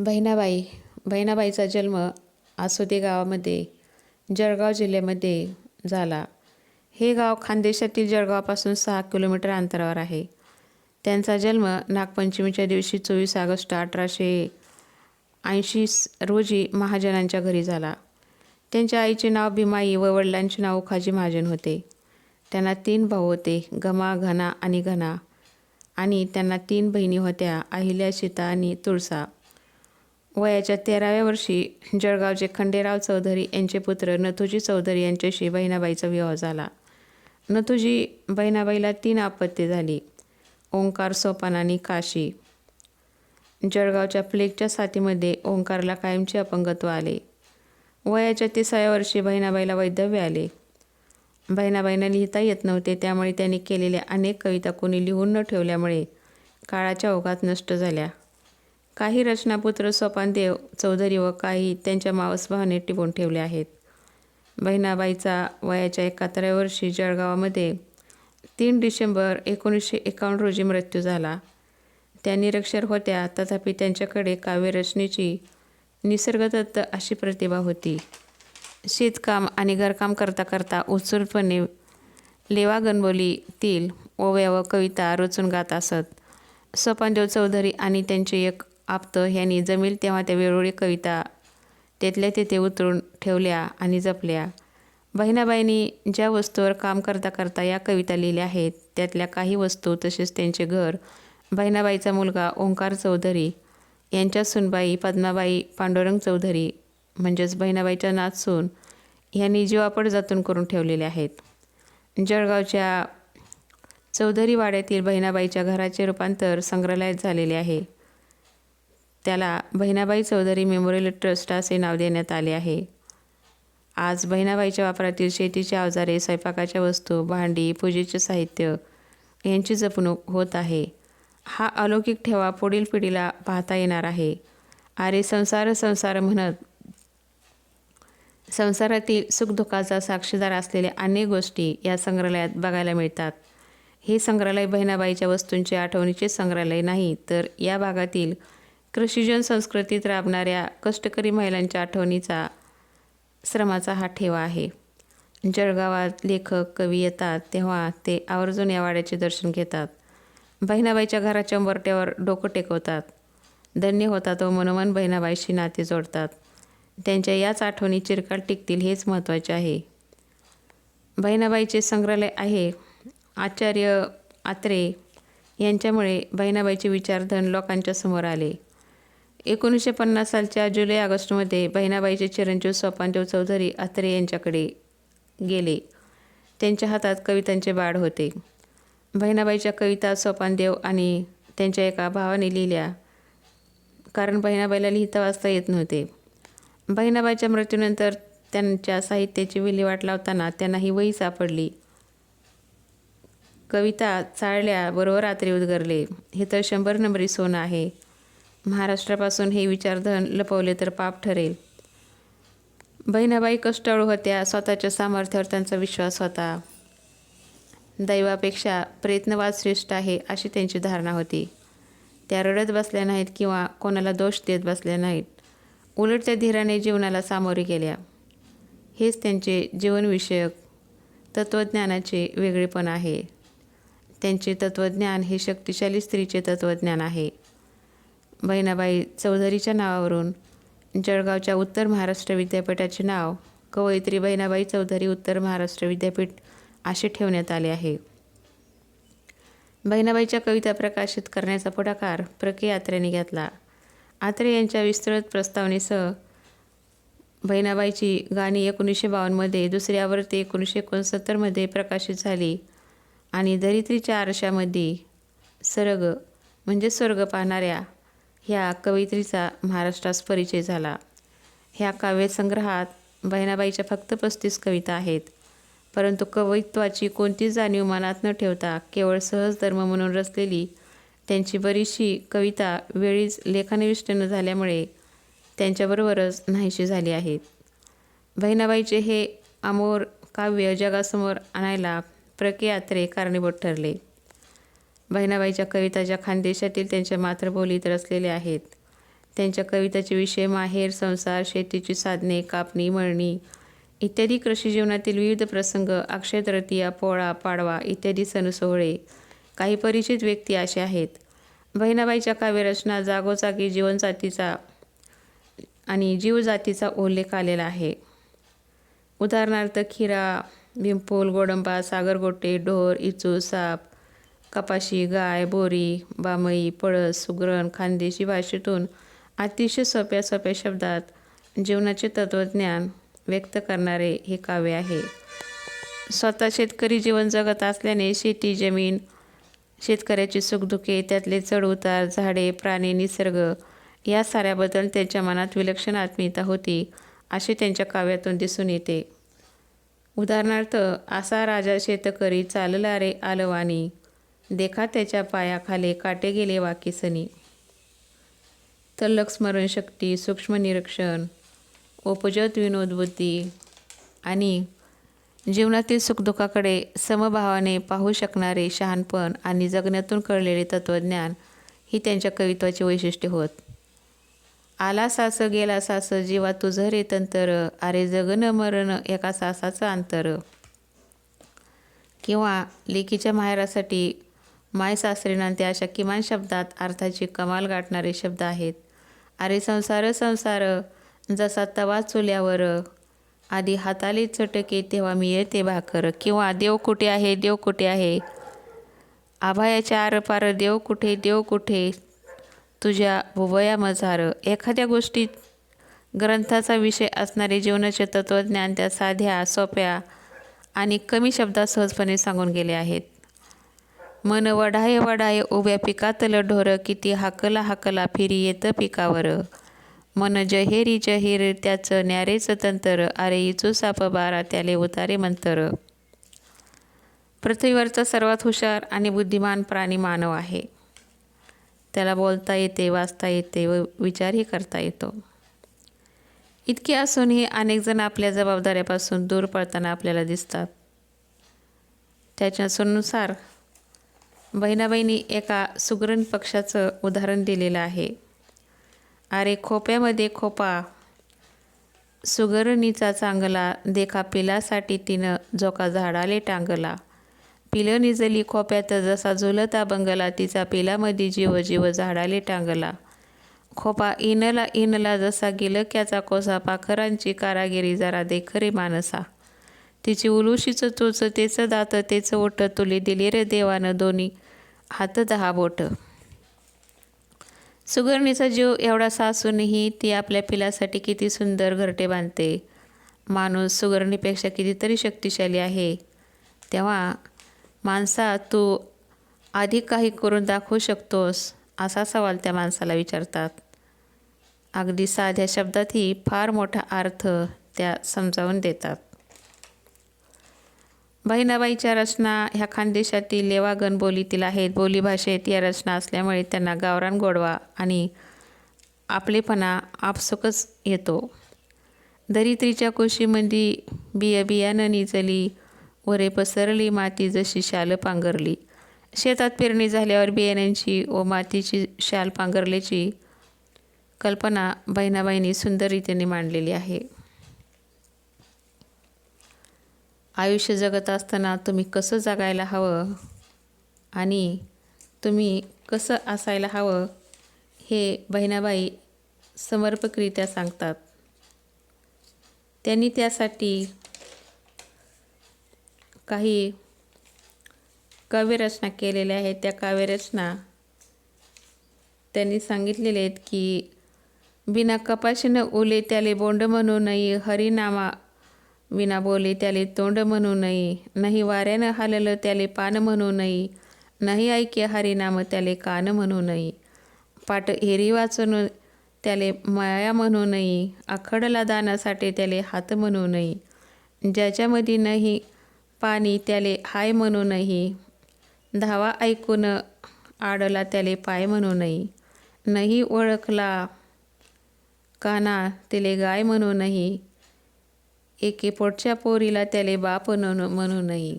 बहिणाबाई बहिणाबाईचा जन्म आसोदे गावामध्ये जळगाव जिल्ह्यामध्ये झाला. हे गाव खानदेशातील जळगावापासून सहा किलोमीटर अंतरावर आहे. त्यांचा जन्म नागपंचमीच्या दिवशी चोवीस ऑगस्ट अठराशे ऐंशी रोजी महाजनांच्या घरी झाला. त्यांच्या आईचे नाव भीमाई व वडिलांचे नाव उखाजी महाजन होते. त्यांना तीन भाऊ होते गमा घना आणि घना. आणि त्यांना तीन बहिणी होत्या अहिल्या सीता आणि तुळसा. वयाच्या तेराव्या वर्षी जळगावचे खंडेराव चौधरी यांचे पुत्र नथुजी चौधरी यांच्याशी बहिणाबाईचा विवाह झाला. नथुजी बहिणाबाईला तीन आपत्ती झाली. ओंकार सोपान आणि काशी. जळगावच्या प्लेगच्या साथीमध्ये ओंकारला कायमचे अपंगत्व आले. वयाच्या तिसाव्या वर्षी बहिणाबाईला वैधव्य आले. बहिणाबाईंना लिहिता येत नव्हते त्यामुळे त्यांनी केलेल्या अनेक कविता कोणी लिहून न ठेवल्यामुळे काळाच्या ओघात नष्ट झाल्या. काही रचनापुत्र सोपानदेव चौधरी व काही त्यांच्या मावसभावाने टिपून ठेवले आहेत. बहिणाबाईचा वयाच्या एकाहत्तराव्या वर्षी जळगावामध्ये तीन डिसेंबर एकोणीसशे एकावन्न रोजी मृत्यू झाला. त्या निरक्षर होत्या तथापि त्यांच्याकडे काव्यरचनेची निसर्गदत्त अशी प्रतिभा होती. शेतकाम आणि घरकाम करता करता उत्सुकपणे लेवा गणबोलीतील ओव्या व कविता रचून गात असत. सोपानदेव चौधरी आणि त्यांचे एक आप्त ह्यांनी जमेल तेव्हा त्या वेळोवेळी कविता तेथल्या तेथे उतरून ठेवल्या आणि जपल्या. बहिणाबाईंनी ज्या वस्तूवर काम करता करता या कविता लिहिल्या आहेत त्यातल्या काही वस्तू तसेच त्यांचे घर बहिणाबाईचा मुलगा ओंकार चौधरी यांच्या सुनबाई पद्माबाई पांडुरंग चौधरी म्हणजेच बहिणाबाईच्या नाचसून यांनी जीवापड जतन करून ठेवलेले आहेत. जळगावच्या चौधरी वाड्यातील बहिणाबाईच्या घराचे रूपांतर संग्रहालयात झालेले आहे. त्याला बहिणाबाई चौधरी मेमोरियल ट्रस्ट असे नाव देण्यात आले आहे. आज बहिणाबाईच्या वापरातील शेतीची अवजारे स्वयंपाकाच्या वस्तू भांडी पूजेचे साहित्य यांची जपणूक होत आहे. हा अलौकिक ठेवा पुढील पिढीला पाहता येणार आहे. अरे संसार संसार म्हणत संसारातील सुखदुःखाचा साक्षीदार असलेल्या अनेक गोष्टी या संग्रहालयात बघायला मिळतात. हे संग्रहालय बहिणाबाईच्या वस्तूंचे आठवणीचे संग्रहालय नाही तर या भागातील कृषीजन संस्कृतीत राबणाऱ्या कष्टकरी महिलांच्या आठवणीचा श्रमाचा हा ठेवा आहे. जळगावात लेखक कवी येतात तेव्हा ते आवर्जून या वाड्याचे दर्शन घेतात. बहिणाबाईच्या घराच्या उंबरट्यावर डोकं टेकवतात. धन्य होतात व मनोमन बहिणाबाईशी नाते जोडतात. त्यांच्या याच आठवणी चिरकाल टिकतील हेच महत्त्वाचे आहे. बहिणाबाईचे संग्रहालय आहे. आचार्य आत्रे यांच्यामुळे बहिणाबाईचे विचारधन लोकांच्या समोर आले. एकोणीसशे पन्नास सालच्या जुलै ऑगस्टमध्ये बहिणाबाईचे चिरंजीव सोपानदेव चौधरी आत्रे यांच्याकडे गेले. त्यांच्या हातात कवितांचे बाळ होते. बहिणाबाईच्या कविता सोपानदेव आणि त्यांच्या एका भावाने लिहिल्या. कारण बहिणाबाईला लिहिता वाचता येत नव्हते. बहिणाबाईच्या मृत्यूनंतर त्यांच्या साहित्याची विल्हेवाट लावताना त्यांना ही वही सापडली. कविता चाळल्याबरोबर रात्री उद्गरले. हे तर शंभर नंबरी सोनं आहे. महाराष्ट्रापासून हे विचारधन लपवले तर पाप ठरेल. बहिणाबाई कष्टाळू होत्या स्वतःच्या सामर्थ्यावर त्यांचा विश्वास होता. दैवापेक्षा प्रयत्नवाद श्रेष्ठ आहे अशी त्यांची धारणा होती. त्या रडत बसल्या नाहीत किंवा कोणाला दोष देत बसल्या नाहीत. उलट त्या धीराने जीवनाला सामोरे गेल्या. हेच त्यांचे जीवनविषयक तत्त्वज्ञानाचे वेगळेपण आहे. त्यांचे तत्त्वज्ञान हे शक्तिशाली स्त्रीचे तत्त्वज्ञान आहे. बहिणाबाई चौधरीच्या नावावरून जळगावच्या उत्तर महाराष्ट्र विद्यापीठाचे नाव कवयित्री बहिणाबाई चौधरी उत्तर महाराष्ट्र विद्यापीठ असे ठेवण्यात आले आहे. बहिणाबाईच्या कविता प्रकाशित करण्याचा पुढाकार प्र के घेतला. आत्रे यांच्या विस्तृत प्रस्तावनेसह बहिणाबाईची गाणी एकोणीसशे बावन्नमध्ये दुसरी आवृत्ती एकोणीसशे एकोणसत्तरमध्ये प्रकाशित झाली आणि धरित्रीच्या आरशामध्ये सरग म्हणजे स्वर्ग पाहणाऱ्या ह्या कवयित्रीचा महाराष्ट्रास परिचय झाला. ह्या काव्यसंग्रहात बहिणाबाईच्या फक्त पस्तीस कविता आहेत. परंतु कवयित्वाची कोणतीच जाणीव मनात न ठेवता केवळ सहज धर्म म्हणून रचलेली त्यांची बरीचशी कविता वेळीच लेखानिविष्ट न झाल्यामुळे त्यांच्याबरोबरच नाहीशी झाली आहेत. बहिणाबाईचे हे अमोर काव्य जगासमोर आणायला प्र कारणीभूत ठरले. बहिणाबाईच्या कविता ज्या खानदेशातील त्यांच्या मातृबोलीत रचलेल्या आहेत. त्यांच्या कविताचे विषय माहेर संसार शेतीची साधने कापणी मळणी इत्यादी कृषी जीवनातील विविध प्रसंग अक्षय तृतीया पोळा पाडवा इत्यादी सण सोहळे काही परिचित व्यक्ती असे आहेत. बहिणाबाईच्या काव्यरचना जागोजागी जीवनजातीचा आणि जीवजातीचा उल्लेख आलेला आहे. उदाहरणार्थ खिरा भिंपूल गोडंबा सागरगोटे ढोर इचू साप कपाशी गाय बोरी बामई पळस सुगरण खानदेशी भाषेतून अतिशय सोप्या सोप्या शब्दात जीवनाचे तत्त्वज्ञान व्यक्त करणारे हे काव्य आहे. स्वतः शेतकरी जीवन जगत असल्याने शेती जमीन शेतकऱ्याची सुखदुखे त्यातले चढउतार झाडे प्राणी निसर्ग या साऱ्याबद्दल त्यांच्या मनात विलक्षण आत्मीयता होती असे त्यांच्या काव्यातून दिसून येते. उदाहरणार्थ असा राजा शेतकरी चालला रे आलवानी देखा त्याच्या पायाखाली काटे गेले वाकिसनी तल्लक स्मरणशक्ती सूक्ष्म निरीक्षण उपजत विनोदबुद्धी आणि जीवनातील सुखदुःखाकडे समभावाने पाहू शकणारे शहाणपण आणि जगण्यातून कळलेले तत्त्वज्ञान ही त्यांच्या कवित्वाची वैशिष्ट्ये होत. आला सास गेला सास जीवा तुझं रे तंतर अरे जगन मरण एका सासाचं अंतर. किंवा लेकीच्या माहेरासाठी माय सासरे अशा किमान शब्दात अर्थाची कमाल गाठणारे शब्द आहेत. अरे संसार संसार जसा तवा चुल्यावर आधी हाताली चटके तेव्हा मी येते भाकर. किंवा देव कुठे आहे देव कुठे आहे? आभायाच्या आरपार देव कुठे देव कुठे? तुझ्या भुवयामझार एखाद्या गोष्टीत ग्रंथाचा विषय असणारे जीवनाचे तत्त्वज्ञान त्या साध्या सोप्या आणि कमी शब्दात सहजपणे सांगून गेले आहेत. मन वढाय वढाय उभ्या पिकातलं ढोर किती हाकला हाकला फिरी येतं पिकावर. मन जहेरी जहीर त्याचं न्यारेचं तंतर अरे इचू साप बारा त्याले उतारे मंतर. पृथ्वीवरचा सर्वात हुशार आणि बुद्धिमान प्राणी मानव आहे. त्याला बोलता येते वाचता येते व विचारही करता येतो. इतके असूनही अनेकजण आपल्या जबाबदाऱ्यापासून दूर पळताना आपल्याला दिसतात. त्याच्यानुसार बहिणाबाईंनी एका सुगरण पक्षाचं उदाहरण दिलेलं आहे. अरे खोप्यामध्ये खोपा. सुगरणीचा चांगला देखा पिलासाठी तिनं झोका झाडाले टांगला. पिलं निजली खोप्यात जसा झुलता बंगला तिचा पिलामध्ये जीव जीव झाडाले टांगला. खोपा इनला इनला जसा गिलक्याचा कोसा पाखरांची कारागिरी जरा देखरे मानसा. तिची उलुशीचं तुचं तेचं दात तेचं ओट तुले दिले रे देवानं दोन्ही. हात दहा बोट. सुगरणीचा जीव एवढासा असूनही ती आपल्या पिलासाठी किती सुंदर घरटे बांधते. माणूस सुगरणीपेक्षा कितीतरी शक्तिशाली आहे. तेव्हा माणसा तू अधिक काही करून दाखवू शकतोस? असा सवाल त्या माणसाला विचारतात. अगदी साध्या शब्दातही फार मोठा अर्थ त्या समजावून देतात. बहिणाबाईच्या रचना ह्या खानदेशातील लेवागण बोलीतील आहेत. बोलीभाषेत या रचना असल्यामुळे त्यांना गावरान गोडवा आणि आपलेपणा आपसुकच येतो. दरित्रीच्या कुशीमध्ये बिया बियाणं निजली वरे पसरली माती जशी शाल पांघरली. शेतात पेरणी झाल्यावर बियाण्यांची व मातीची शाल पांघरल्याची कल्पना बहिणाबाईंनी सुंदररीतीने मांडलेली आहे. आयुष्य जगत असताना तुम्ही कसं जगायला हवं? आणि तुम्ही कसं असायला हवं? हे बहिणाबाई समर्पकरित्या सांगतात. त्यांनी त्यासाठी काही काव्यरचना केलेल्या आहेत. त्या काव्यरचना त्यांनी सांगितलेले आहेत की बिना कपाशीनं ओले त्याले बोंड म्हणू नये हरिनामा विना बोले त्याले तोंड म्हणू नये. नाही वाऱ्यानं हाललं त्याले पान म्हणू नये. नाही ऐके हरिनाम त्याले कान म्हणू नये. पाट हेरी वाचून त्याले माया म्हणू नये. आखडला दानासाठी त्याले हात म्हणू नये. ज्याच्यामध्ये नाही पाणी त्याले हाय म्हणू नये. धावा ऐकून आडला त्याले पाय म्हणू नये. नाही ओळखला काना तिले गाय म्हणू नये. एके पोटच्या पोरीला त्याले बाप म्हणू म्हणू नये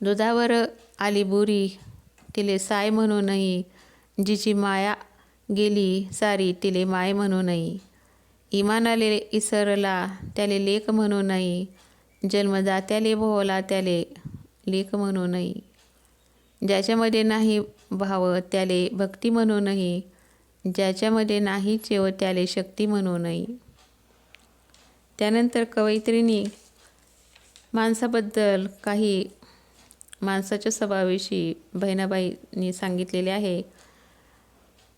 दुधावर आली बुरी तिले साय म्हणू नये जिची माया गेली सारी तिले माय म्हणू नाही इमानाले इसरला त्याले लेख म्हणू नाही जन्मदात्याले भोवला त्याले लेख म्हणू नाही ज्याच्यामध्ये नाही भाव त्याले भक्ती म्हणू नाही ज्याच्यामध्ये नाही चेव त्याले शक्ती म्हणू नाही त्यानंतर कवयित्रींनी माणसाबद्दल काही माणसाच्या स्वभावाविषयी बहिणाबाईंनी सांगितलेले आहे.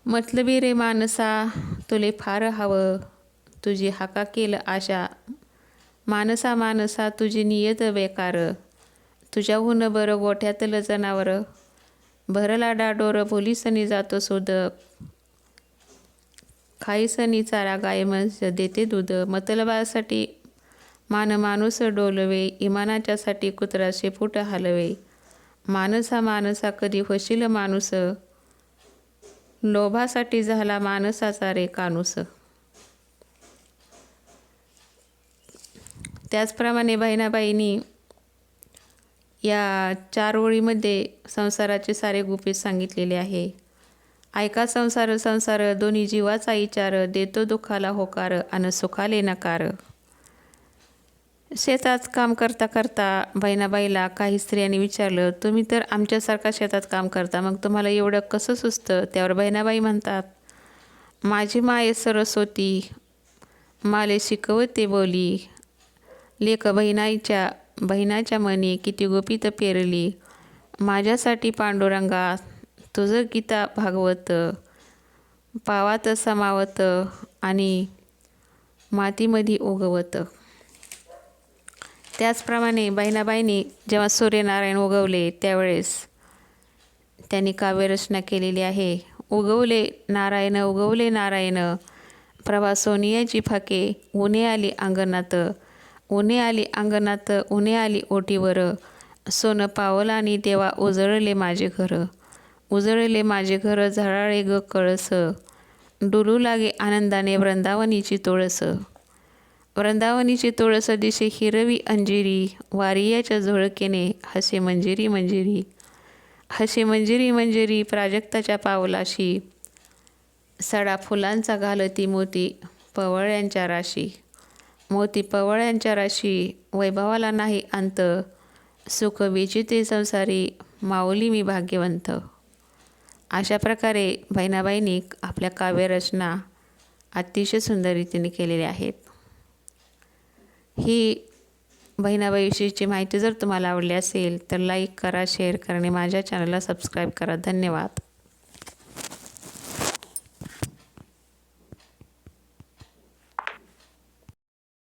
मतलबी रे माणसा तुले फार हवं तुझी हाका केलं आशा. मानसा मानसा तुझी नियत बेकार. तुझ्याहून बरं गोठ्यातलं जनावर. भरला डाडोर पोलिसांनी जातो सोदक खाईसनी चारा गाय म्हस देते दूध. मतलबासाठी मान माणूस डोलवे इमानाच्यासाठी कुत्रा शेपूट हलवे. माणसा मानसा कधी होशील माणूस? लोभासाठी झाला माणसाचा रे कानूस. त्याचप्रमाणे बहिणाबाईंनी या चार ओळीमध्ये संसाराचे सारे गुपित सांगितलेले आहे. ऐका संसार संसार दोन्ही जीवाचा विचार देतो दुःखाला होकार आणि सुखाले नकार. शेतात काम करता करता बहिणाबाईला काही स्त्रियांनी विचारलं तुम्ही तर आमच्यासारखा शेतात काम करता मग तुम्हाला एवढं कसं सुचतं? त्यावर बहिणाबाई म्हणतात माझी माय सरस्वती माले शिकवते बोली. लेख बहिणाईच्या बहिणाच्या मनी किती गोपित पेरली. माझ्यासाठी पांडुरंगा तुझं गीता भागवत पावात समावत आणि मातीमध्ये उगवत त्याचप्रमाणे बहिणाबाईंनी जेव्हा सूर्यनारायण उगवले त्यावेळेस त्यांनी काव्यरचना केलेली आहे. उगवले नारायण उगवले नारायण प्रभा सोनियाची फाके उन्हे आली अंगणात उन्हे आली अंगणात उन्हे आली ओटीवर सोनं पावलं आणि तेव्हा उजळले माझे घर. उजळले माझे घर झळाळे ग कळस. डुलू लागे आनंदाने वृंदावनीची तुळस. वृंदावनीची तुळस दिशे हिरवी अंजिरी वारियाच्या झुळकेने हसे मंजिरी मंजिरी. हसे मंजिरी मंजिरी प्राजक्ताच्या पावलाशी. सडा फुलांचा घालती मोती पवळ्यांच्या राशी. मोती पवळ्यांच्या राशी वैभवाला नाही अंत. सुख विजिते संसारी माऊली मी भाग्यवंत. अशा प्रकारे बहिणाबाईंनी आपल्या काव्यरचना अतिशय सुंदर रीतीने केलेल्या आहेत. ही बहिणाबाईविषयीची माहिती जर तुम्हाला आवडली असेल तर लाईक करा शेअर करणे माझ्या चॅनलला सबस्क्राईब करा. धन्यवाद.